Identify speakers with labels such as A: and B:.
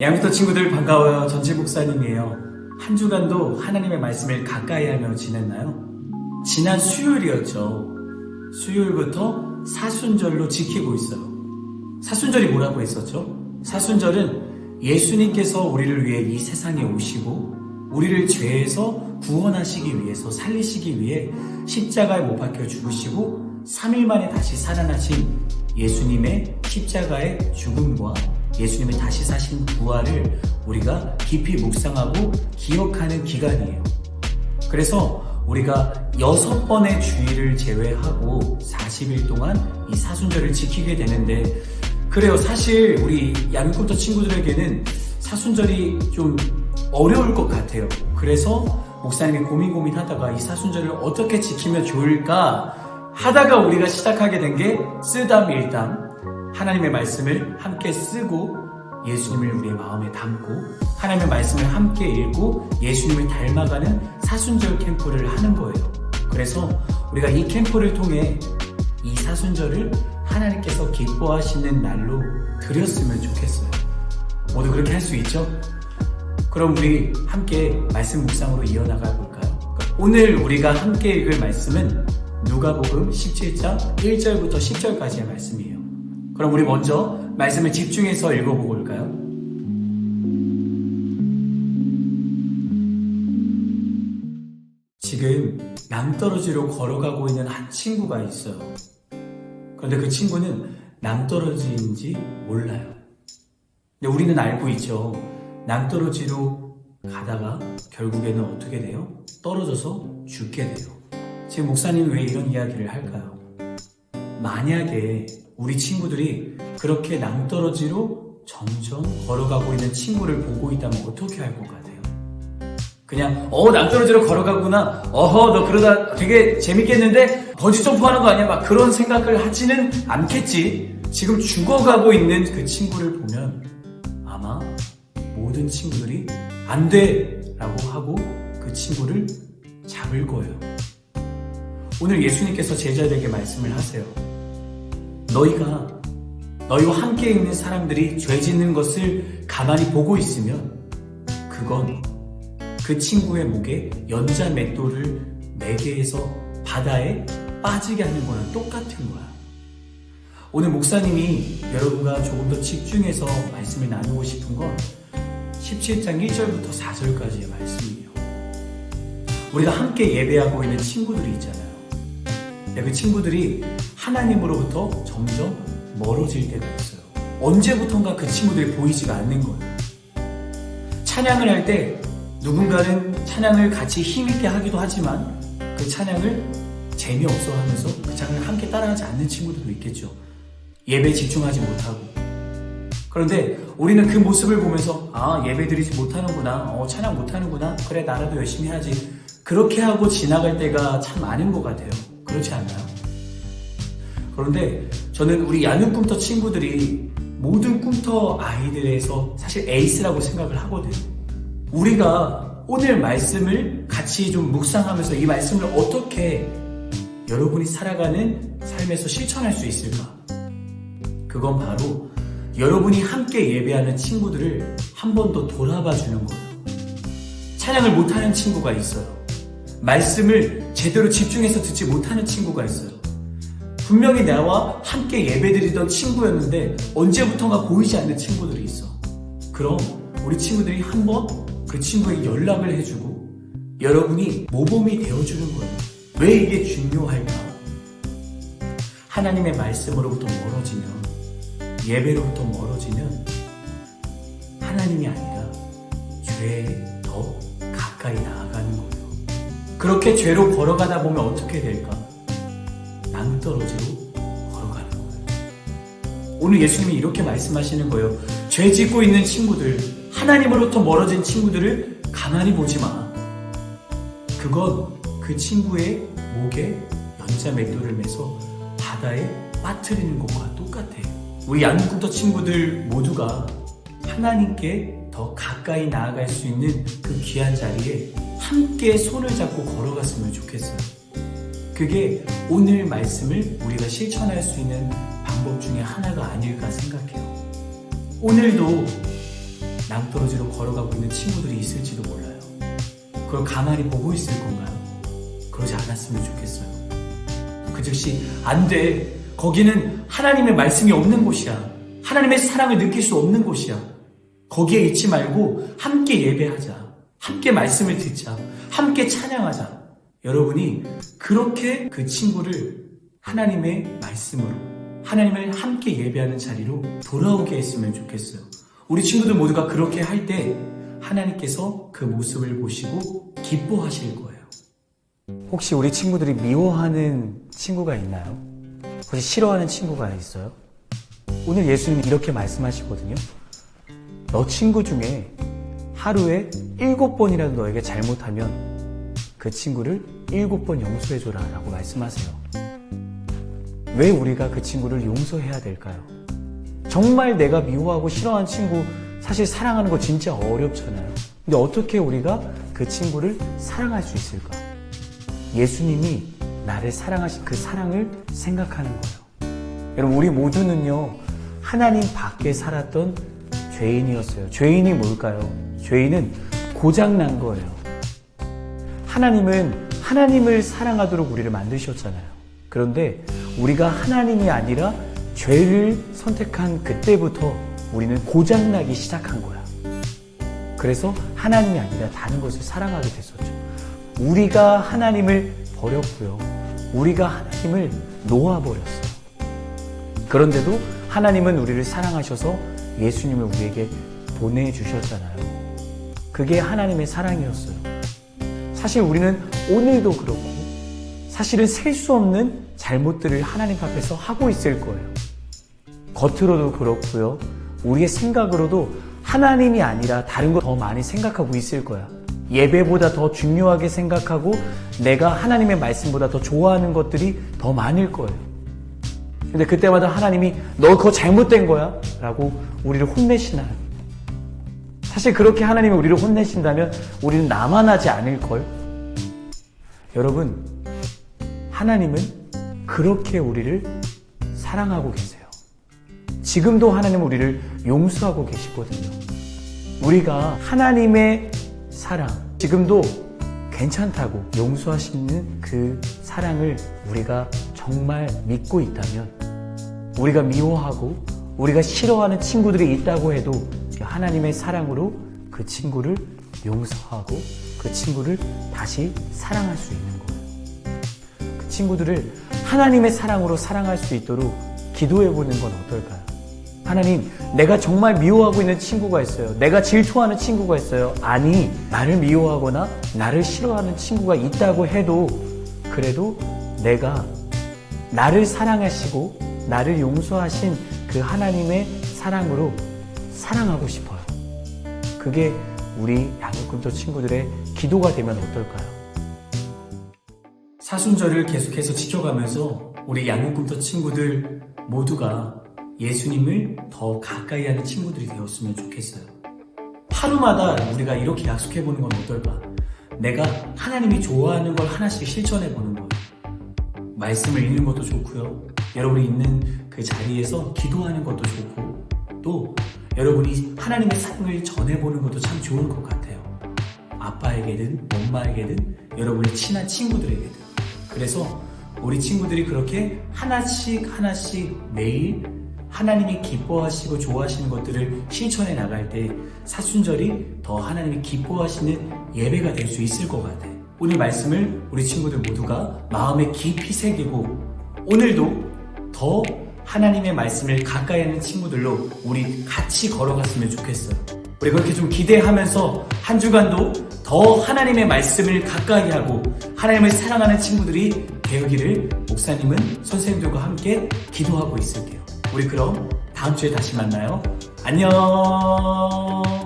A: 양부터 친구들 반가워요. 전지 목사님이에요. 한 주간도 하나님의 말씀을 가까이 하며 지냈나요? 지난 수요일이었죠. 수요일부터 사순절로 지키고 있어요. 사순절이 뭐라고 했었죠? 사순절은 예수님께서 우리를 위해 이 세상에 오시고 우리를 죄에서 구원하시기 위해서 살리시기 위해 십자가에 못 박혀 죽으시고 3일 만에 다시 살아나신 예수님의 십자가의 죽음과 예수님의 다시 사신 부활을 우리가 깊이 묵상하고 기억하는 기간이에요. 그래서 우리가 여섯 번의 주일을 제외하고 40일 동안 이 사순절을 지키게 되는데 그래요. 사실 우리 양육부터 친구들에게는 사순절이 좀 어려울 것 같아요. 그래서 목사님이 고민 고민하다가 이 사순절을 어떻게 지키면 좋을까 하다가 우리가 시작하게 된 게 쓰담 일담 하나님의 말씀을 함께 쓰고 예수님을 우리의 마음에 담고 하나님의 말씀을 함께 읽고 예수님을 닮아가는 사순절 캠프를 하는 거예요. 그래서 우리가 이 캠프를 통해 이 사순절을 하나님께서 기뻐하시는 날로 드렸으면 좋겠어요. 모두 그렇게 할 수 있죠? 그럼 우리 함께 말씀 묵상으로 이어나가 볼까요? 오늘 우리가 함께 읽을 말씀은 누가복음 17장 1절부터 10절까지의 말씀이에요. 그럼 우리 먼저 말씀을 집중해서 읽어보고 올까요? 지금 낭떠러지로 걸어가고 있는 한 친구가 있어요. 그런데 그 친구는 낭떠러지인지 몰라요. 근데 우리는 알고 있죠. 낭떠러지로 가다가 결국에는 어떻게 돼요? 떨어져서 죽게 돼요. 지금 목사님은 왜 이런 이야기를 할까요? 만약에 우리 친구들이 그렇게 낭떠러지로 점점 걸어가고 있는 친구를 보고 있다면 어떻게 할 것 같아요? 그냥 어 낭떠러지로 걸어가구나 어허 너 그러다 되게 재밌겠는데 버지 점프하는 거 아니야? 막 그런 생각을 하지는 않겠지 지금 죽어가고 있는 그 친구를 보면 아마 모든 친구들이 안 돼! 라고 하고 그 친구를 잡을 거예요. 오늘 예수님께서 제자들에게 말씀을 하세요. 너희가 너희와 함께 있는 사람들이 죄 짓는 것을 가만히 보고 있으면 그건 그 친구의 목에 연자 맷돌을 매게 해서 바다에 빠지게 하는 거랑 똑같은 거야. 오늘 목사님이 여러분과 조금 더 집중해서 말씀을 나누고 싶은 건 17장 1절부터 4절까지의 말씀이에요. 우리가 함께 예배하고 있는 친구들이 있잖아요. 근데 그 친구들이 하나님으로부터 점점 멀어질 때가 있어요. 언제부턴가 그 친구들이 보이지가 않는 거예요. 찬양을 할 때 누군가는 찬양을 같이 힘있게 하기도 하지만 그 찬양을 재미없어 하면서 그 찬양을 함께 따라하지 않는 친구들도 있겠죠. 예배에 집중하지 못하고. 그런데 우리는 그 모습을 보면서 아 예배 드리지 못하는구나 어 찬양 못하는구나 그래 나라도 열심히 해야지 그렇게 하고 지나갈 때가 참 많은 것 같아요 그렇지 않나요? 그런데 저는 우리 야는 꿈터 친구들이 모든 꿈터 아이들에서 사실 에이스라고 생각을 하거든요 우리가 오늘 말씀을 같이 좀 묵상하면서 이 말씀을 어떻게 여러분이 살아가는 삶에서 실천할 수 있을까? 그건 바로 여러분이 함께 예배하는 친구들을 한 번 더 돌아봐 주는 거예요. 찬양을 못하는 친구가 있어요. 말씀을 제대로 집중해서 듣지 못하는 친구가 있어요. 분명히 나와 함께 예배드리던 친구였는데 언제부턴가 보이지 않는 친구들이 있어. 그럼 우리 친구들이 한번 그 친구에게 연락을 해주고 여러분이 모범이 되어주는 거예요. 왜 이게 중요할까? 하나님의 말씀으로부터 멀어지면 예배로부터 멀어지면 하나님이 아니라 죄에 더 가까이 나아가는 거예요. 그렇게 죄로 걸어가다 보면 어떻게 될까? 낭떠러지로 걸어가는 거예요. 오늘 예수님이 이렇게 말씀하시는 거예요. 죄 짓고 있는 친구들, 하나님으로부터 멀어진 친구들을 가만히 보지 마. 그건 그 친구의 목에 연자 맷돌을 매서 바다에 빠뜨리는 것과 똑같아요. 우리 양국터 친구들 모두가 하나님께 더 가까이 나아갈 수 있는 그 귀한 자리에 함께 손을 잡고 걸어갔으면 좋겠어요. 그게 오늘 말씀을 우리가 실천할 수 있는 방법 중에 하나가 아닐까 생각해요. 오늘도 낭떠러지로 걸어가고 있는 친구들이 있을지도 몰라요. 그걸 가만히 보고 있을 건가요? 그러지 않았으면 좋겠어요. 그 즉시 안 돼. 거기는 하나님의 말씀이 없는 곳이야. 하나님의 사랑을 느낄 수 없는 곳이야. 거기에 있지 말고 함께 예배하자. 함께 말씀을 듣자. 함께 찬양하자. 여러분이 그렇게 그 친구를 하나님의 말씀으로 하나님을 함께 예배하는 자리로 돌아오게 했으면 좋겠어요. 우리 친구들 모두가 그렇게 할 때 하나님께서 그 모습을 보시고 기뻐하실 거예요. 혹시 우리 친구들이 미워하는 친구가 있나요? 혹시 싫어하는 친구가 있어요? 오늘 예수님이 이렇게 말씀하시거든요. 너 친구 중에 하루에 일곱 번이라도 너에게 잘못하면 그 친구를 일곱 번 용서해줘라 라고 말씀하세요. 왜 우리가 그 친구를 용서해야 될까요? 정말 내가 미워하고 싫어하는 친구 사실 사랑하는 거 진짜 어렵잖아요. 근데 어떻게 우리가 그 친구를 사랑할 수 있을까? 예수님이 나를 사랑하신 그 사랑을 생각하는 거예요. 여러분, 우리 모두는요, 하나님 밖에 살았던 죄인이었어요. 죄인이 뭘까요? 죄인은 고장난 거예요. 하나님은 하나님을 사랑하도록 우리를 만드셨잖아요. 그런데 우리가 하나님이 아니라 죄를 선택한 그때부터 우리는 고장나기 시작한 거야. 그래서 하나님이 아니라 다른 것을 사랑하게 됐었죠. 우리가 하나님을 버렸고요. 우리가 하나님을 놓아버렸어요. 그런데도 하나님은 우리를 사랑하셔서 예수님을 우리에게 보내주셨잖아요. 그게 하나님의 사랑이었어요. 사실 우리는 오늘도 그렇고, 사실은 셀 수 없는 잘못들을 하나님 앞에서 하고 있을 거예요. 겉으로도 그렇고요. 우리의 생각으로도 하나님이 아니라 다른 거 더 많이 생각하고 있을 거야. 예배보다 더 중요하게 생각하고 내가 하나님의 말씀보다 더 좋아하는 것들이 더 많을 거예요. 근데 그때마다 하나님이 너 그거 잘못된 거야? 라고 우리를 혼내시나요? 사실 그렇게 하나님이 우리를 혼내신다면 우리는 나만 하지 않을걸? 여러분, 하나님은 그렇게 우리를 사랑하고 계세요. 지금도 하나님은 우리를 용서하고 계시거든요. 우리가 하나님의 사랑, 지금도 괜찮다고 용서하시는 그 사랑을 우리가 정말 믿고 있다면, 우리가 미워하고 우리가 싫어하는 친구들이 있다고 해도 하나님의 사랑으로 그 친구를 용서하고 그 친구를 다시 사랑할 수 있는 거예요. 그 친구들을 하나님의 사랑으로 사랑할 수 있도록 기도해 보는 건 어떨까요? 하나님, 내가 정말 미워하고 있는 친구가 있어요. 내가 질투하는 친구가 있어요. 아니, 나를 미워하거나 나를 싫어하는 친구가 있다고 해도 그래도 내가 나를 사랑하시고 나를 용서하신 그 하나님의 사랑으로 사랑하고 싶어요. 그게 우리 양육금토 친구들의 기도가 되면 어떨까요? 사순절을 계속해서 지켜가면서 우리 양육금토 친구들 모두가 예수님을 더 가까이 하는 친구들이 되었으면 좋겠어요. 하루마다 우리가 이렇게 약속해 보는 건 어떨까? 내가 하나님이 좋아하는 걸 하나씩 실천해 보는 거예요. 말씀을 읽는 것도 좋고요. 여러분이 있는 그 자리에서 기도하는 것도 좋고, 또 여러분이 하나님의 사랑을 전해보는 것도 참 좋을 것 같아요. 아빠에게든 엄마에게든 여러분의 친한 친구들에게든. 그래서 우리 친구들이 그렇게 하나씩 하나씩 매일 하나님이 기뻐하시고 좋아하시는 것들을 실천해 나갈 때 사순절이 더 하나님이 기뻐하시는 예배가 될 수 있을 것 같아요. 오늘 말씀을 우리 친구들 모두가 마음에 깊이 새기고 오늘도 더 하나님의 말씀을 가까이 하는 친구들로 우리 같이 걸어갔으면 좋겠어요. 우리 그렇게 좀 기대하면서 한 주간도 더 하나님의 말씀을 가까이 하고 하나님을 사랑하는 친구들이 되기를 목사님은 선생님들과 함께 기도하고 있을게요. 우리 그럼 다음 주에 다시 만나요. 안녕!